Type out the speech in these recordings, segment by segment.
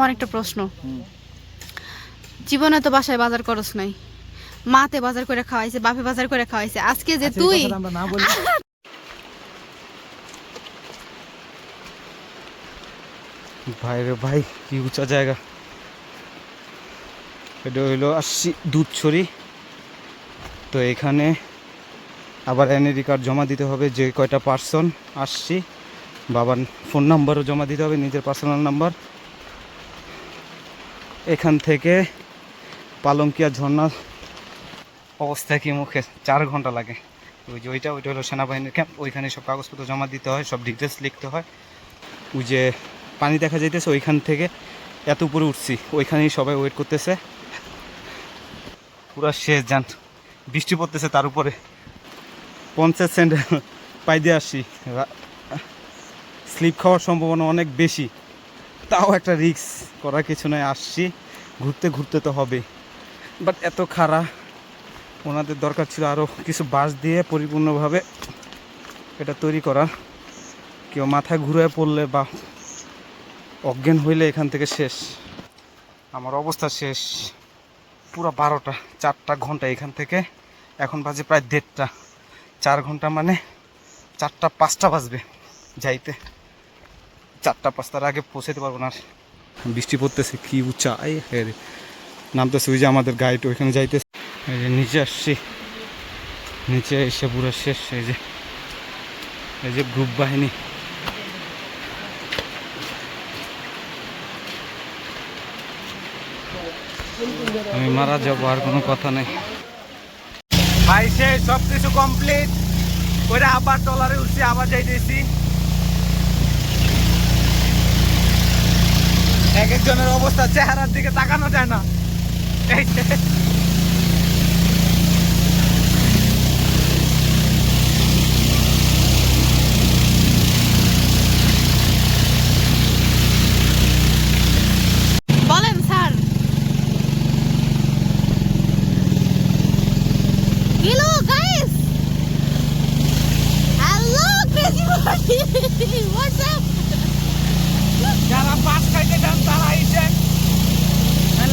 আমার একটা প্রশ্ন। জীবনে তো বাসায় বাজার করস নাই। মাতে বাজার করে খাওয়াইছে বাপে বাজার করে খাওয়াইছে। আজকে যে আচ্ছা, তুই ভাই রে ভাই কি উঁচা জায়গা। এটা হইল আসছি দুধছড়ি। তো এখানে আবার এনএডি কার্ড জমা দিতে হবে যে কয়টা পার্সন আসছি। বাবার ফোন নাম্বারও জমা দিতে হবে নিজের পার্সোনাল নাম্বার এখান থেকে পালংকিয়া ঝর্ণা অবস্থা কি মুখে? চার ঘণ্টা লাগে। ওই যে ওইটা ওইটা হলো সেনাবাহিনীর ক্যাম্প ওইখানে সব কাগজপত্র জমা দিতে হয়, সব ডিটেলস লিখতে হয়। ওই যে পানি দেখা যাইতেছে, ওইখান থেকে এত উপরে উঠছি, ওইখানেই সবাই ওয়েট করতেছে। পুরা শেষ যান। বৃষ্টি পড়তেছে তার উপরে। পঞ্চাশ সেন্ট পাই দিয়ে আসছি স্লিপ খাওয়ার সম্ভাবনা অনেক বেশি। তাও একটা রিস্ক করার কিছু নয় আসছি। ঘুরতে ঘুরতে তো হবে। বাট এত খারাপ ওনাদের দরকার ছিল আরও কিছু বাঁশ দিয়ে পরিপূর্ণভাবে এটা তৈরি করা। কেউ মাথায় ঘুরে পড়লে বা অজ্ঞান হইলে এখান থেকে শেষ। আমার অবস্থা শেষ। পুরো বারোটা, চারটা ঘণ্টা এখান থেকে। এখন বাজে প্রায় দেড়টা। চার ঘণ্টা মানে চারটা, পাঁচটা বাজবে যাইতে। চারটা পাঁচটার আগে পৌঁছাতে পারব না বৃষ্টি পড়তেছে কি উঁচাই হে রে নামতেছে ওই যে আমাদের গাইড ওইখানে যাইতেছে। এই যে নিচে আসছি। নিচে এসে পুরো শেষ। এই যে এই যে গ্রুপ বাহিনী। আমি মারা যাব আর কোনো কথা নেই। ভাই সে সব কিছু কমপ্লিট ওইটা আবার টলারে উঠছি আবার যাইতেছি। এক একজনের অবস্থা চেহারার দিকে তাকানো যায় না। এই যে। বলেন স্যার। হ্যালো গাইস হ্যালো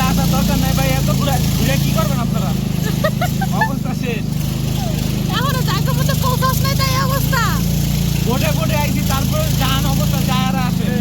আসার দরকার নাই ভাই এত ঘুরে ঘুরে কি করবেন আপনারা? অবস্থা শেষ। এখনও জায়গা মতো পৌঁছাস নাই তাই অবস্থা। বোটে বোটে আইছি তারপর যান অবস্থা যারা আসে।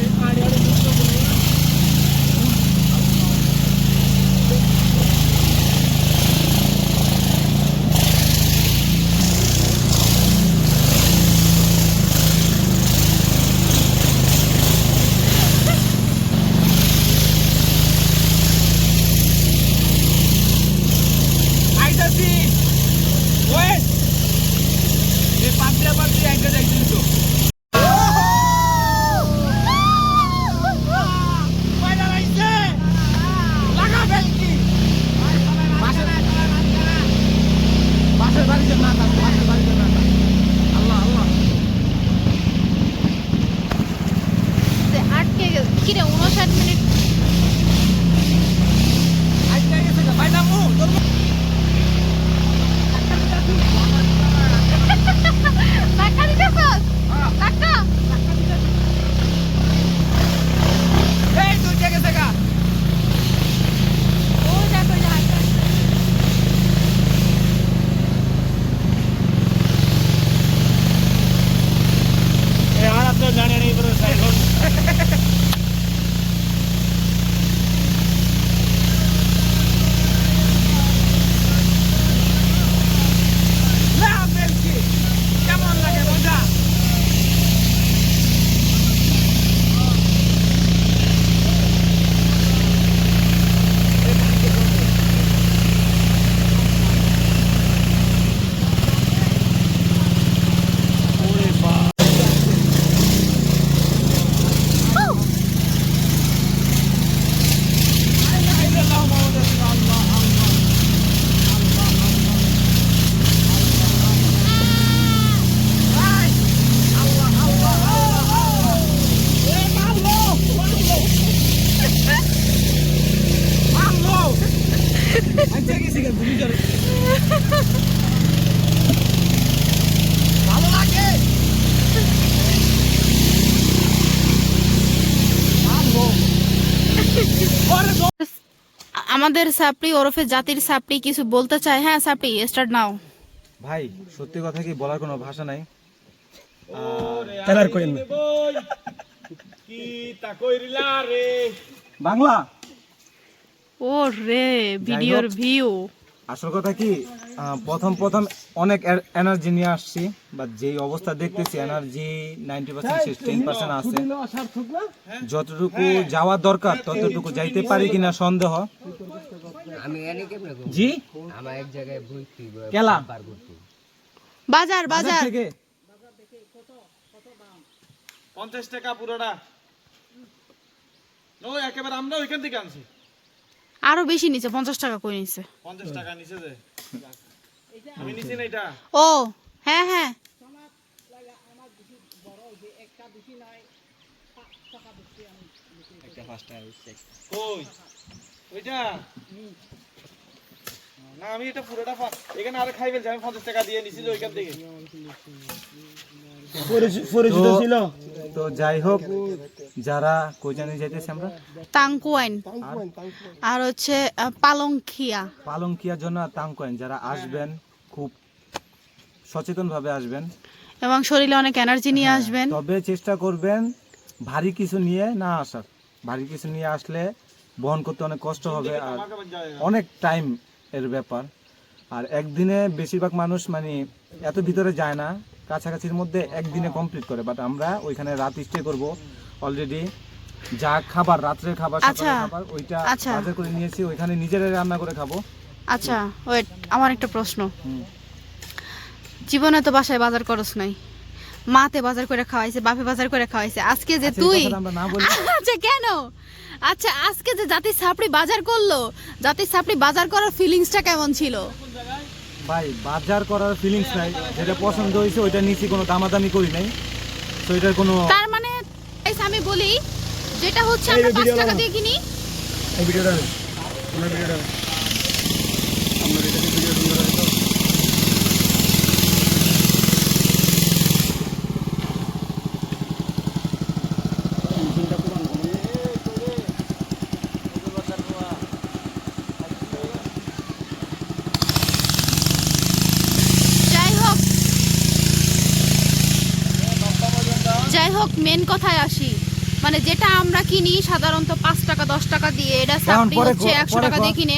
ഞാൻ ഇവർ സൈഡ് আমাদের সাপড়ি ওরফে জাতির সাপড়ি কিছু বলতে চায়? হ্যাঁ সাপড়ি স্টার্ট নাও। ভাই সত্যি কথা কি বলার কোনো ভাষা নাই? তেলার কইন বাংলা? ও রে ভিডিওর ভিউ আসল কথা কি প্রথম প্রথম অনেক এনার্জি নিয়ে আসছি বা যেই অবস্থা দেখতেছি এনার্জি নাইনটি পার্সেন্ট শেষ টেন পার্সেন্ট আছে। যতটুকু যাওয়ার দরকার ততটুকু যাইতে পারি কিনা সন্দেহ। আমি এনে কেমনে করব? জি? আমার এক জায়গায় কেলা? বাজার বাজার থেকে? পঞ্চাশ টাকা পুরোটা। একেবারে আমরা ওইখান থেকে আনছি। আরও বেশি নিচে পঞ্চাশ টাকা করে নিচে পঞ্চাশ টাকা নিচে আমি নিছি না এটা। ও হ্যাঁ হ্যাঁ। কই ওইটা। না আমি এটা পুরোটা এখানে আরে খাই ফেলছি আমি পঞ্চাশ টাকা দিয়ে নিছি ওইখান থেকে। তো- তো যাই হোক যারা আমরা? তাংকুয়াইন। আর হচ্ছে পালংখিয়া। জন্য তাংকয়েন যারা আসবেন খুব সচেতন ভাবে আসবেন। এবং শরীরে অনেক এনার্জি নিয়ে আসবেন। তবে চেষ্টা করবেন ভারী কিছু নিয়ে না আসার। ভারী কিছু নিয়ে আসলে বহন করতে অনেক কষ্ট হবে আর অনেক টাইম এর ব্যাপার। আর একদিনে বেশিরভাগ মানুষ মানে এত ভিতরে যায় না কাছাকাছির মধ্যে একদিনে কমপ্লিট করে। বাট আমরা ওইখানে রাত স্টে করব অলরেডি যা খাবার রাত্রের খাবার আচ্ছা। সকালের খাবার ওইটা আচ্ছা। বাজার করে নিয়েছি ওইখানে নিজেরাই রান্না করে খাব। আচ্ছা ওয়েট আমার একটা প্রশ্ন। জীবনে তো বাসায় বাজার করস নাই। মাতে বাজার করে খাওয়াইছে বাপে বাজার করে খাওয়াইছে। আজকে যে আচ্ছা, তুই আচ্ছা কেন? আচ্ছা আজকে যে জাতির সাপড়ি বাজার করল জাতির সাপড়ি বাজার করার ফিলিংসটা কেমন ছিল? ভাই বাজার করার ফিলিংস নাই। যেটা পছন্দ হয়েছে ওইটা নিয়েছি কোনো দামাদামি করি নাই। তো এটার কোনো তার মানে আমি বলি যেটা হচ্ছে আমরা পাঁচ টাকা দিয়ে কিনি। এই ভিডিওটা আমার ভিডিওটা আমরা এটা ভিডিও সুন্দর আছে তো যাই হোক যাই হোক মেন কথায় আসি। মানে যেটা আমরা কিনি সাধারণত পাঁচ টাকা দশ টাকা দিয়ে এটা পরে হচ্ছে একশো টাকা দিয়ে কিনে।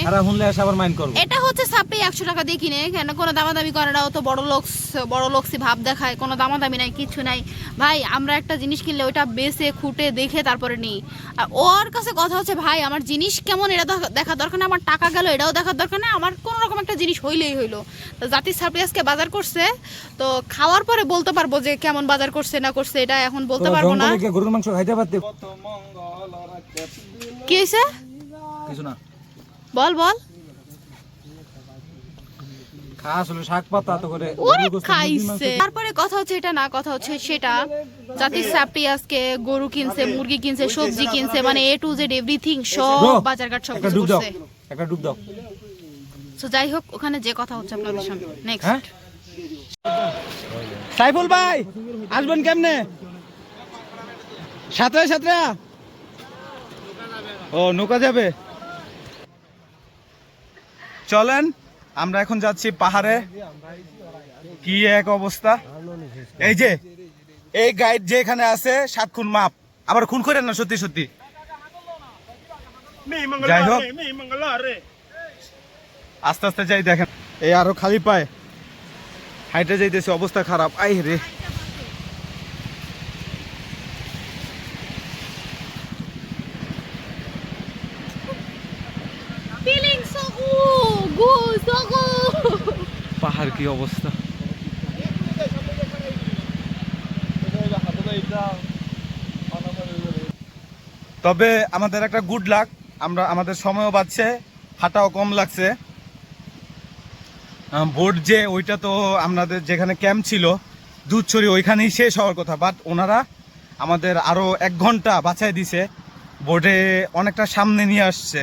এটা হচ্ছে সাপড়ি একশো টাকা দিয়ে কিনে কেন কোনো দামাদামি করে না তো বড় লোক বড় লোকসি ভাব দেখায় কোনো দামাদামি নাই কিছু নাই। ভাই আমরা একটা জিনিস কিনলে ওইটা বেছে খুঁটে দেখে তারপরে নিই। আর ওর কাছে কথা হচ্ছে ভাই আমার জিনিস কেমন এটা দেখ- দেখার দরকার না আমার টাকা গেল এটাও দেখার দরকার না আমার কোনো রকম একটা জিনিস হইলেই হইল। তো জাতির সাপড়ি আজকে বাজার করছে তো খাওয়ার পরে বলতে পারব যে কেমন বাজার করছে না করছে এটা এখন বলতে পারব না। গরুর মাংস খাইতে পারতে কি হয়েছে কিছু না। বল বল। আসলে শাক পাতা তো করে ওরে গরুর গোশত, মুরগির মাংস। খাইছে তারপরে কথা হচ্ছে এটা না কথা হচ্ছে সেটা। জাতির সাপড়ি আজকে গরু কিনছে মুরগি কিনছে সবজি কিনছে মানে এ টু জেড এভরিথিং সব Bro, বাজার ঘাট সব কিছু ডুব করছে। একটা ডুব দাও। তো যাই হোক ওখানে যে কথা হচ্ছে আপনাদের সঙ্গে নেক্সট হ্যাঁ সাইফুল ভাই আসবেন কেমনে? সাতরা সাতরা। ও নৌকা যাবে? চলেন আমরা এখন যাচ্ছি পাহাড়ে। কি এক অবস্থা। এই যে এই গাইড যে এখানে আছে সাত খুন মাপ। আবার খুন করেন না সত্যি সত্যি। যাই হোক। আস্তে আস্তে যাই দেখেন। এই আরও খালি পায়। হাইটে যাইতেছে অবস্থা খারাপ। আই রে feeling so go so go পাহাড় কি অবস্থা? তবে আমাদের একটা গুড লাক আমরা, আমাদের সময়ও বাঁচছে, হাঁটাও কম লাগছে। বোর্ড যে, ওইটা তো আমাদের যেখানে ক্যাম্প ছিল, দুধছড়ি ওইখানেই শেষ হওয়ার কথা। বাট ওনারা আমাদের আরও এক ঘণ্টা বাঁচাই দিছে। বোর্ডে অনেকটা সামনে নিয়ে আসছে।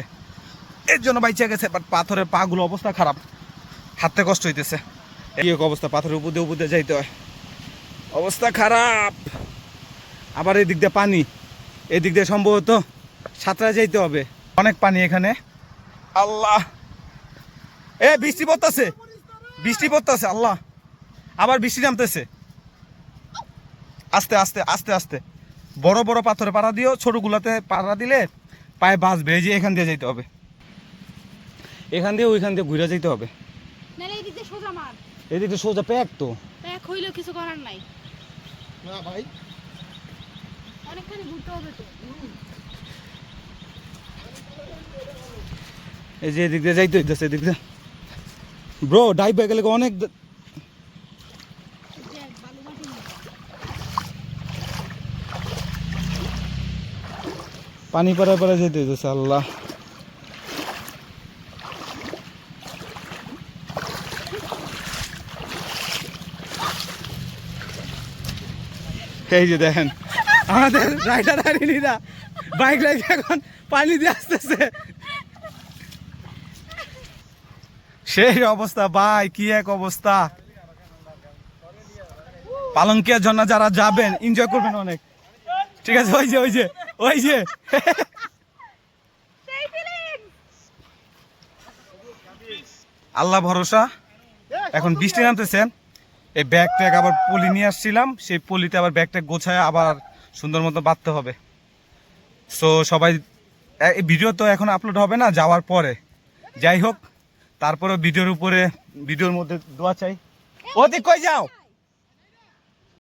এর জন্য বাইচে গেছে বাট পাথরের পাগুলো অবস্থা খারাপ। হাঁটতে কষ্ট হইতেছে। এই এক অবস্থা পাথরের উপর দিয়ে উপর দিয়ে যাইতে হয়। অবস্থা খারাপ। আবার এই দিক দিয়ে পানি এদিক দিয়ে সম্ভবত সাঁতরা যাইতে হবে। অনেক পানি এখানে। আল্লাহ। এ বৃষ্টি পড়তেছে। বৃষ্টি পড়তেছে আল্লাহ। আবার বৃষ্টি নামতেছে। আস্তে আস্তে আস্তে আস্তে। বড় বড় পাথরে পাড়া দিও ছোটগুলাতে পাড়া দিলে পায়ে বাঁচবে এই যে এখান দিয়ে যেতে হবে। এখান দিয়ে ওইখান দিয়ে ঘুরে যেতে হবে নাহলে এই দিক দিয়ে সোজা মার। এদিকে সোজা প্যাক তো। এক হইলেও কিছু করার নাই। না ভাই। অনেকখানি ঘুরতে হবে তো। এই যে এদিক দিয়ে যাইতে হইতেছে এদিক দিয়ে। ব্রো ডাইভ হয়ে গেলে অনেক। পানি পড়া পড়া যেতে হইতেছে আল্লাহ। এই যে দেখেন। আমাদের রাইডার হারিনিরা বাইক রাইডে এখন পানি দিয়ে আসতেছে। সেই অবস্থা, ভাই, কি এক অবস্থা। পালঙ্কিয়া জন্য যারা যাবেন এনজয় করবেন অনেক। ঠিক আছে, ওই যে ওই যে ওই যে। আল্লাহ ভরসা। এখন বৃষ্টি নামতেছে। এই ব্যাগটা আবার পলি নিয়ে আসছিলাম, সেই পলিতে আবার ব্যাগটা গোছায় আবার সুন্দর মতো বাঁধতে হবে। সো সবাই ভিডিও তো এখন আপলোড হবে না, যাওয়ার পরে। যাই হোক তারপরে ভিডিওর উপরে ভিডিওর মধ্যে দোয়া চাই। ওদিক কই যাও?